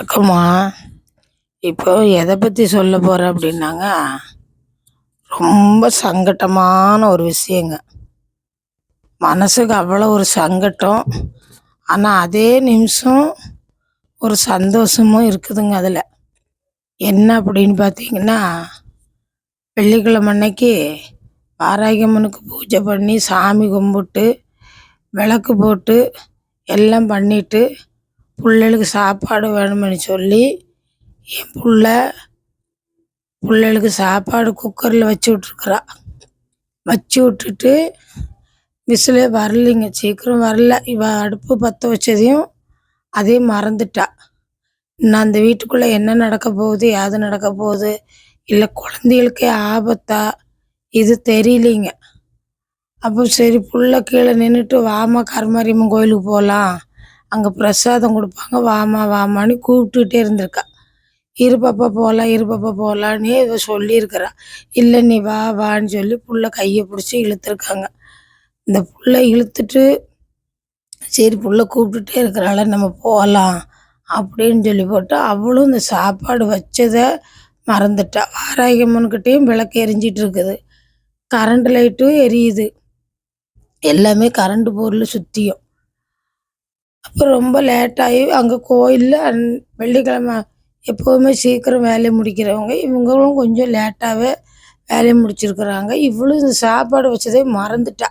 வணக்கம்மா இப்போ எதை பற்றி சொல்ல போகிறேன் அப்படின்னாங்க? ரொம்ப சங்கட்டமான ஒரு விஷயங்க. மனசுக்கு அவ்வளோ ஒரு சங்கட்டம். ஆனால் அதே நிமிஷம் ஒரு சந்தோஷமும் இருக்குதுங்க அதில். என்ன அப்படின்னு பார்த்தீங்கன்னா வெள்ளிக்கிழமை அன்னைக்கு வாராகியம்மனுக்கு பூஜை பண்ணி சாமி கும்பிட்டு விளக்கு போட்டு எல்லாம் பண்ணிட்டு பிள்ளைகளுக்கு சாப்பாடு வேணும்னு சொல்லி என் புள்ள பிள்ளைகளுக்கு சாப்பாடு குக்கரில் வச்சு விட்ருக்குறா வச்சு விட்டுட்டு விசிலே வரலைங்க. சீக்கிரம் வரல. இவள் அடுப்பு பற்ற வச்சதையும் அதே மறந்துட்டா. நான் அந்த வீட்டுக்குள்ளே என்ன நடக்க போகுது யாது நடக்க போகுது இல்லை குழந்தைகளுக்கே ஆபத்தா இது தெரியலிங்க. அப்போ சரி புள்ள கீழே நின்றுட்டு வாமா கருமாரியம்மன் கோயிலுக்கு போகலாம் அங்கே பிரசாதம் கொடுப்பாங்க. வாமா வாமான்னு கூப்பிட்டுக்கிட்டே இருந்திருக்கா. இரு பாப்பா போகலாம் இரு பாப்பா போகலான்னு இவ சொல்லியிருக்கிறா. இல்லை நீ வா வான்னு சொல்லி புள்ள கையை பிடிச்சி இழுத்துருக்காங்க. இந்த புள்ள இழுத்துட்டு சரி புள்ள கூப்பிட்டுட்டே இருக்கிறாள நம்ம போகலாம் அப்படின்னு சொல்லி போட்டு அவளும் இந்த சாப்பாடு வச்சதை மறந்துட்டா. வாராகியம்மன்கிட்டேயும் விளக்கு எரிஞ்சிட்டு இருக்குது. கரண்ட் லைட்டும் எரியுது. எல்லாமே கரண்ட் பொருள் சுற்றியும் அப்புறம் ரொம்ப லேட்டாகி அங்கே கோயிலில் அன் வெள்ளிக்கிழமை எப்போவுமே சீக்கிரம் வேலையை முடிக்கிறவங்க இவங்களும் கொஞ்சம் லேட்டாகவே வேலையை முடிச்சிருக்கிறாங்க. இவளும் இந்த சாப்பாடு வச்சதே மறந்துட்டா.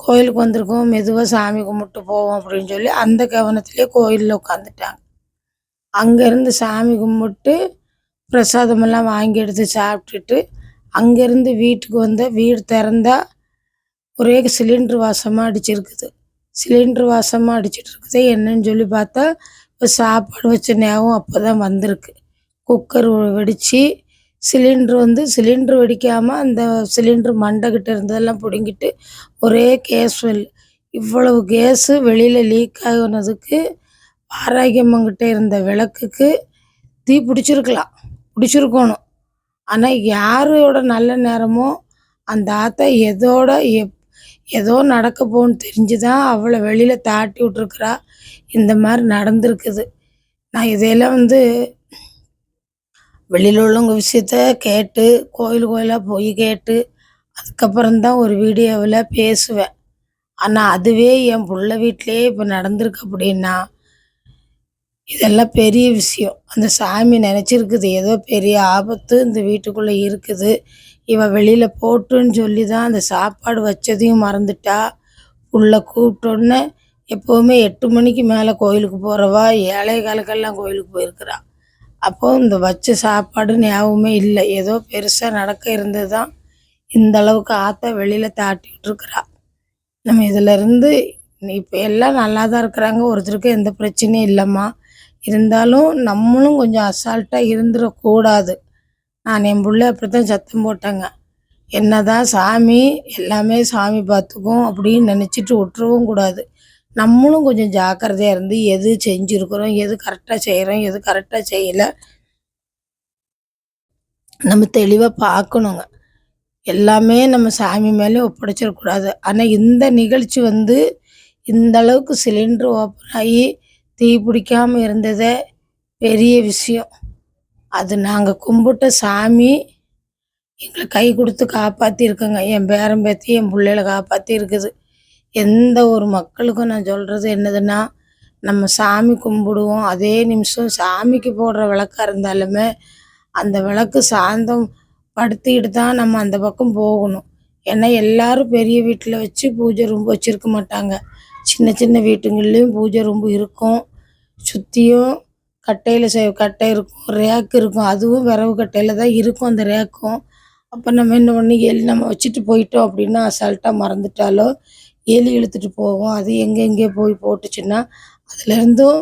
கோயிலுக்கு வந்திருக்கோம் மெதுவாக சாமி கும்பிட்டு போவோம் அப்படின்னு சொல்லி அந்த கவனத்திலே கோயிலில் உட்காந்துட்டாங்க அங்கேருந்து சாமி கும்பிட்டு பிரசாதமெல்லாம் வாங்கி எடுத்து சாப்பிட்டுட்டு அங்கேருந்து வீட்டுக்கு வந்த வீடு திறந்தா ஒரே சிலிண்டர் வாசமாக அடிச்சிருக்குது. சிலிண்டர் வாசமாக அடிச்சிட்டு இருக்குது என்னன்னு சொல்லி பார்த்தா இப்போ சாப்பாடு வச்ச ஞாபகம் அப்போ தான் வந்திருக்கு. குக்கர் வெடித்து சிலிண்ட்ரு வந்து சிலிண்ட்ரு வெடிக்காமல் அந்த சிலிண்ட்ரு மண்டைக்கிட்ட இருந்ததெல்லாம் பிடுங்கிட்டு ஒரே கேஸ் வெல் இவ்வளவு கேஸு வெளியில் லீக் ஆகினதுக்கு ஆரோக்கியம்மங்கிட்ட இருந்த விளக்குக்கு தீ பிடிச்சிருக்கலாம் பிடிச்சிருக்கணும். ஆனால் யாரோட நல்ல நேரமோ அந்த ஆத்தா எதோட எப் ஏதோ நடக்க போகணும்னு தெரிஞ்சு தான் அவளை வெளியில் தாட்டி விட்ருக்குறா இந்த மாதிரி நடந்திருக்குது. நான் இதையெல்லாம் வந்து வெளியில் உள்ளவங்க விஷயத்த கேட்டு கோயில் கோயிலாக போய் கேட்டு அதுக்கப்புறம்தான் ஒரு வீடியோவில் பேசுவேன். ஆனால் அதுவே என் பிள்ளை வீட்டிலே இப்போ நடந்திருக்கு அப்படின்னா இதெல்லாம் பெரிய விஷயம். அந்த சாமி நினச்சிருக்குது. ஏதோ பெரிய ஆபத்து இந்த வீட்டுக்குள்ளே இருக்குது. இவள் வெளியில் போட்டுன்னு சொல்லி தான் அந்த சாப்பாடு வச்சதையும் மறந்துட்டா. உள்ள கூப்பிட்டோன்னே எப்போவுமே எட்டு மணிக்கு மேலே கோயிலுக்கு போகிறவா ஏழை காலக்கெல்லாம் கோயிலுக்கு போயிருக்கிறா. அப்போ இந்த வச்ச சாப்பாடு ஞாபகமே இல்லை. ஏதோ பெருசாக நடக்க இருந்தது தான் இந்த அளவுக்கு ஆற்ற வெளியில் தாட்டி விட்டுருக்குறா நம்ம இதிலிருந்து இப்போ எல்லாம் நல்லா தான் இருக்கிறாங்க. ஒருத்தருக்கு எந்த பிரச்சனையும் இல்லைம்மா. இருந்தாலும் நம்மளும் கொஞ்சம் அசால்ட்டாக இருந்துடக்கூடாது. நான் என் பிள்ளை அப்படி தான் சத்தம் போட்டேங்க. என்னதான் சாமி எல்லாமே சாமி பார்த்துக்கும் அப்படின்னு நினச்சிட்டு விட்டுறவும் கூடாது. நம்மளும் கொஞ்சம் ஜாக்கிரதையாக இருந்து எது செஞ்சுருக்குறோம் எது கரெக்டாக செய்கிறோம் எது கரெக்டாக செய்யலை நம்ம தெளிவாக பார்க்கணுங்க. எல்லாமே நம்ம சாமி மேலே ஒப்படைச்சிடக்கூடாது. ஆனால் இந்த நிகழ்ச்சி வந்து இந்த அளவுக்கு சிலிண்டர் ஓப்பன் ஆகி தீ பிடிக்காமல் இருந்ததே பெரிய விஷயம். அது நாங்கள் கும்பிட்ட சாமி எங்களை கை கொடுத்து காப்பாற்றிருக்கோங்க என் பேரன் பேத்தி என் பிள்ளைகளை காப்பாற்றிருக்குது எந்த ஒரு மக்களுக்கும் நான் சொல்கிறது என்னதுன்னா நம்ம சாமி கும்பிடுவோம். அதே நிமிஷம் சாமிக்கு போடுற விளக்காக இருந்தாலுமே அந்த விளக்கு சாந்தம் படுத்திக்கிட்டு தான் நம்ம அந்த பக்கம் போகணும். ஏன்னா எல்லாரும் பெரிய வீட்டில் வச்சு பூஜை ரூம் வச்சுருக்க மாட்டாங்க. சின்ன சின்ன வீட்டுங்கள்லேயும் பூஜை ரூம் இருக்கும். சுற்றியும் கட்டையில் செய் கட்டை இருக்கும் ரேக்கு இருக்கும். அதுவும் விறகு கட்டையில் தான் இருக்கும் அந்த ரேக்கும். அப்போ நம்ம என்ன பண்ணி எலி நம்ம வச்சுட்டு போயிட்டோம் அப்படின்னா அசால்ட்டாக மறந்துட்டாலோ எலி இழுத்துட்டு போகும் அது எங்கே எங்கே போய் போட்டுச்சுன்னா அதுலேருந்தும்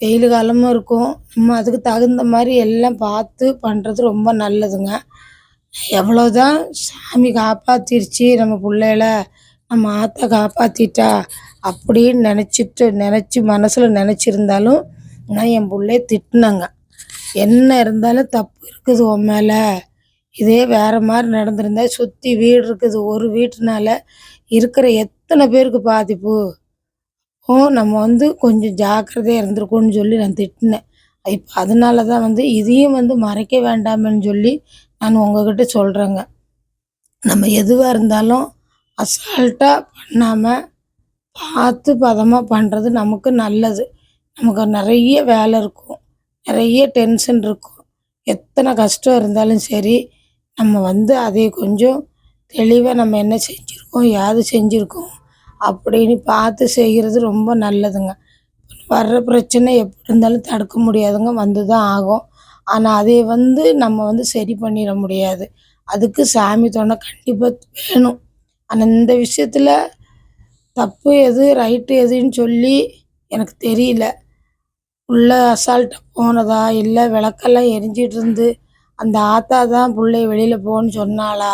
வெயில் காலமும் இருக்கும். நம்ம அதுக்கு தகுந்த மாதிரி எல்லாம் பார்த்து பண்ணுறது ரொம்ப நல்லதுங்க. எவ்வளோதான் சாமி காப்பாற்றிருச்சு நம்ம பிள்ளைகள நம்ம ஆத்தா காப்பாற்றிட்டா அப்படின்னு நினச்சிட்டு நினச்சி மனசில் நினச்சிருந்தாலும் நான் என் பிள்ளைய திட்டினாங்க. என்ன இருந்தாலும் தப்பு இருக்குது உன் மேலே. இதே வேறு மாதிரி நடந்திருந்தா சுற்றி வீடு இருக்குது ஒரு வீட்டுனால இருக்கிற எத்தனை பேருக்கு பாதிப்பு? ஓ நம்ம வந்து கொஞ்சம் ஜாக்கிரதையாக இருந்திருக்கோன்னு சொல்லி நான் திட்டினேன். இப்போ அதனால தான் வந்து இதையும் வந்து மறைக்க வேண்டாமன்னு சொல்லி நான் உங்ககிட்ட சொல்கிறேங்க நம்ம எதுவாக இருந்தாலும் அசால்ட்டாக பண்ணாமல் பார்த்து பதமாக பண்ணுறது நமக்கு நல்லது. நமக்கு நிறைய வேலை இருக்கும். நிறைய டென்ஷன் இருக்கும். எத்தனை கஷ்டம் இருந்தாலும் சரி நம்ம வந்து அதை கொஞ்சம் தெளிவாக நம்ம என்ன செஞ்சுருக்கோம் யாது செஞ்சுருக்கோம் அப்படின்னு பார்த்து செய்கிறது ரொம்ப நல்லதுங்க. வர்ற பிரச்சனை எப்படி இருந்தாலும் தடுக்க முடியாதுங்க வந்து தான் ஆகும். ஆனால் அதை வந்து நம்ம வந்து சரி பண்ணிட முடியாது. அதுக்கு சாமி துணை கண்டிப்பாக வேணும். ஆனால் இந்த விஷயத்தில் தப்பு எது ரைட்டு எதுன்னு சொல்லி எனக்கு தெரியல. உள்ளே அசால்ட்டாக போனதா இல்லை விளக்கெல்லாம் எரிஞ்சிட்டு இருந்து அந்த ஆத்தா தான் பிள்ளைய வெளியில் போன்னு சொன்னாளா?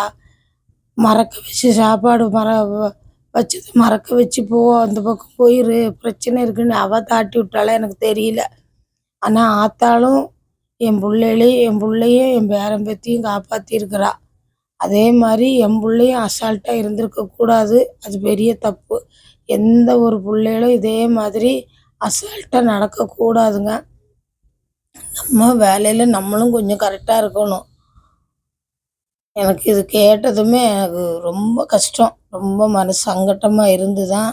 மறக்க வச்சு சாப்பாடு மற வ- வச்சது மறக்க வச்சு போ அந்த பக்கம் போயிரு பிரச்சனை இருக்குன்னு அவள் தாட்டி விட்டாலே எனக்கு தெரியல. ஆனால் ஆத்தாலும் என் பிள்ளைகளையும் என் பிள்ளையும் என் பேரன் பேத்தியும் காப்பாற்றிருக்கிறா அதே மாதிரி என் பிள்ளையும் அசால்ட்டாக இருந்திருக்கக்கூடாது. அது பெரிய தப்பு. எந்த ஒரு பிள்ளைகளும் இதே மாதிரி அசால்ட்டாக நடக்கக்கூடாதுங்க. நம்ம வேலையில் நம்மளும் கொஞ்சம் கரெக்டாக இருக்கணும். எனக்கு இது கேட்டதுமே எனக்கு ரொம்ப கஷ்டம். ரொம்ப மனசு சங்கட்டமாக இருந்து தான்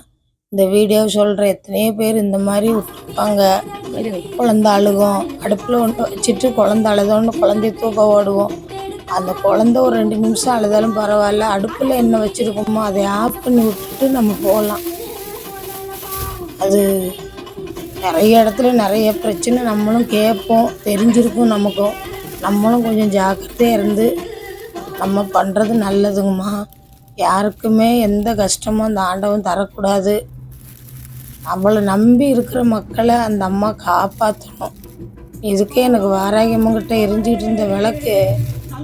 இந்த வீடியோ சொல்கிற எத்தனையோ பேர் இந்த மாதிரி விட்டுருப்பாங்க. குழந்த அழுகும். அடுப்பில் ஒன்று வச்சுட்டு குழந்த அழுதோன்னு குழந்தைய தூக்க ஓடுவோம். அந்த குழந்த ஒரு ரெண்டு நிமிஷம் அழுதாலும் பரவாயில்ல. அடுப்பில் என்ன வச்சுருக்கோமோ அதை ஆஃப் பண்ணி விட்டுட்டு நம்ம போகலாம். அது நிறைய இடத்துல நிறைய பிரச்சனை நம்மளும் கேட்போம் தெரிஞ்சிருக்கும் நமக்கும். நம்மளும் கொஞ்சம் ஜாக்கிரதையாக இருந்து நம்ம பண்ணுறது நல்லதுங்கம்மா. யாருக்குமே எந்த கஷ்டமும் அந்த ஆண்டவன் தரக்கூடாது. அவளை நம்பி இருக்கிற மக்களை அந்த அம்மா காப்பாற்றணும் இதுக்கே எனக்கு வாராகியம்மங்கிட்ட எரிஞ்சிக்கிட்டு இருந்த விளக்கு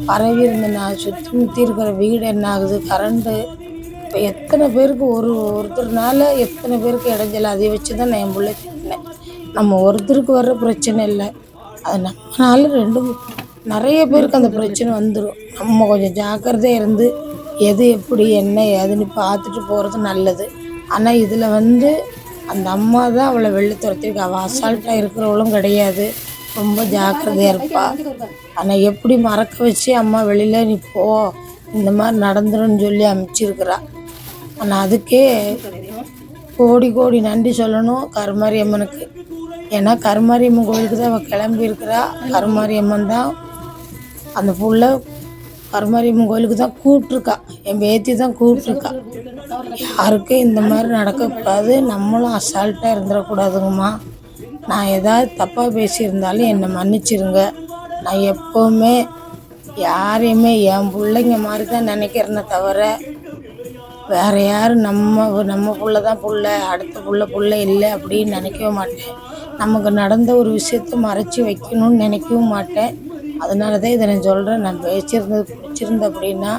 பரவி இருந்த நான் சுற்றி முற்றி இருக்கிற வீடு என்ன ஆகுது? கரண்ட்டு இப்போ எத்தனை பேருக்கு ஒரு ஒருத்தர்னால எத்தனை பேருக்கு இடைஞ்சல்? அதை வச்சு தான் நான் என் பிள்ளை திட்டினேன். நம்ம ஒருத்தருக்கு வர்ற பிரச்சனை இல்லை. அது நம்மனால ரெண்டு நிறைய பேருக்கு அந்த பிரச்சனை வந்துடும் நம்ம கொஞ்சம் ஜாக்கிரதையாக இருந்து எது எப்படி என்ன ஏதுன்னு பார்த்துட்டு போகிறது நல்லது. ஆனால் இதில் வந்து அந்த அம்மா தான் அவளை வெளில துரத்திருக்கு அவள் அசால்ட்டாக இருக்கிறவளும் கிடையாது. ரொம்ப ஜாக்கிரதையாக இருப்பாள் ஆனால் எப்படி மறக்க வச்சு அம்மா வெளியில் நீ போ இந்த மாதிரி நடந்துருன்னு சொல்லி அனுப்பிச்சிருக்கிறா ஆனால் அதுக்கே கோடி கோடி நன்றி சொல்லணும் கருமாரி அம்மனுக்கு ஏன்னா கருமாரி அம்மன் கோயிலுக்கு தான் அவள் கிளம்பி இருக்கிறா கருமாரி அம்மன் தான் அந்த புள்ள கருமாரியம்மன் கோயிலுக்கு தான் கூப்பிட்ருக்கா என் பேத்தி தான் கூப்பிட்ருக்கா யாருக்கும் இந்த மாதிரி நடக்கக்கூடாது. நம்மளும் அசால்ட்டாக இருந்துடக்கூடாதுங்கம்மா. நான் ஏதாவது தப்பாக பேசியிருந்தாலும் என்னை மன்னிச்சிருங்க. நான் எப்போவுமே யாரையுமே என் பிள்ளைங்க மாதிரி தான் நினைக்கிறேனே தவிர வேறு யாரும் நம்ம நம்ம புள்ள தான் புள்ள அடுத்த புள்ள புள்ள இல்லை அப்படின்னு நினைக்கவே மாட்டேன். நமக்கு நடந்த ஒரு விஷயத்த மறைச்சி வைக்கணும்னு நினைக்கவும் மாட்டேன். அதனால தான் இதை நான் சொல்கிறேன் நான் பேசியிருந்தது பிடிச்சிருந்த அப்படின்னா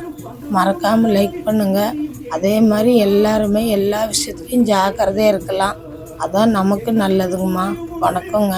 மறக்காமல் லைக் பண்ணுங்கள் அதே மாதிரி எல்லாருமே எல்லா விஷயத்துலையும் ஜாக்கிரதையாக இருக்கலாம். அதான் நமக்கு நல்லதுங்கம்மா. வணக்கங்க.